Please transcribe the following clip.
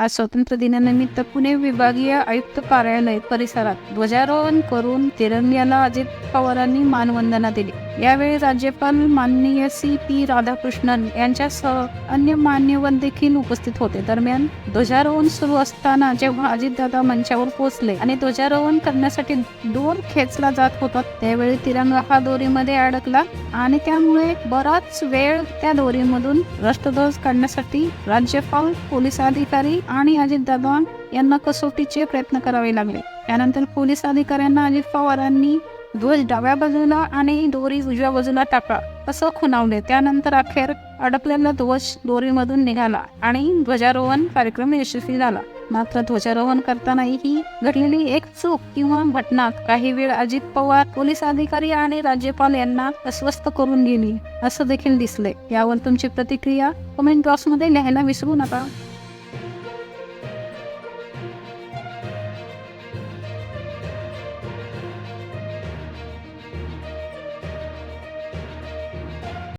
आज स्वातंत्र्य दिनानिमित्त पुणे विभागीय आयुक्त कार्यालय परिसरात ध्वजारोहण करून तिरंग्याला अजित पवारांनी मानवंदना दिली. यावेळी राज्यपाल माननीय सी पी राधाकृष्णन यांच्यासह अन्य मान्यवर देखील उपस्थित होते. दरम्यान ध्वजारोहण सुरू असताना जेव्हा अजितदादा मंचावर पोहोचले आणि ध्वजारोहण करण्यासाठी दोर खेचला जात होता त्यावेळी तिरंगा हा दोरीमध्ये अडकला आणि त्यामुळे बराच वेळ त्या दोरीमधून राष्ट्रध्वज काढण्यासाठी राज्यपाल पोलीस अधिकारी आणि अजितदादा यांना कसोटीचे प्रयत्न करावे लागले. त्यानंतर पोलीस अधिकाऱ्यांना अजित पवारांनी ध्वज डाव्या बाजूला आणि दोरी उजव्या बाजूला टाका. असं खुणावले. त्यानंतर अखेर अडकलेला ध्वज दोरीमधून निघाला आणि ध्वजारोहण कार्यक्रम यशस्वी झाला. मात्र ध्वजारोहण करतानाही ही घडलेली एक चूक किंवा घटना काही वेळ अजित पवार पोलीस अधिकारी आणि राज्यपाल यांना अस्वस्थ करून गेली. असं देखील दिसले. यावर तुमची प्रतिक्रिया कमेंट बॉक्समध्ये लिहायला विसरू नका.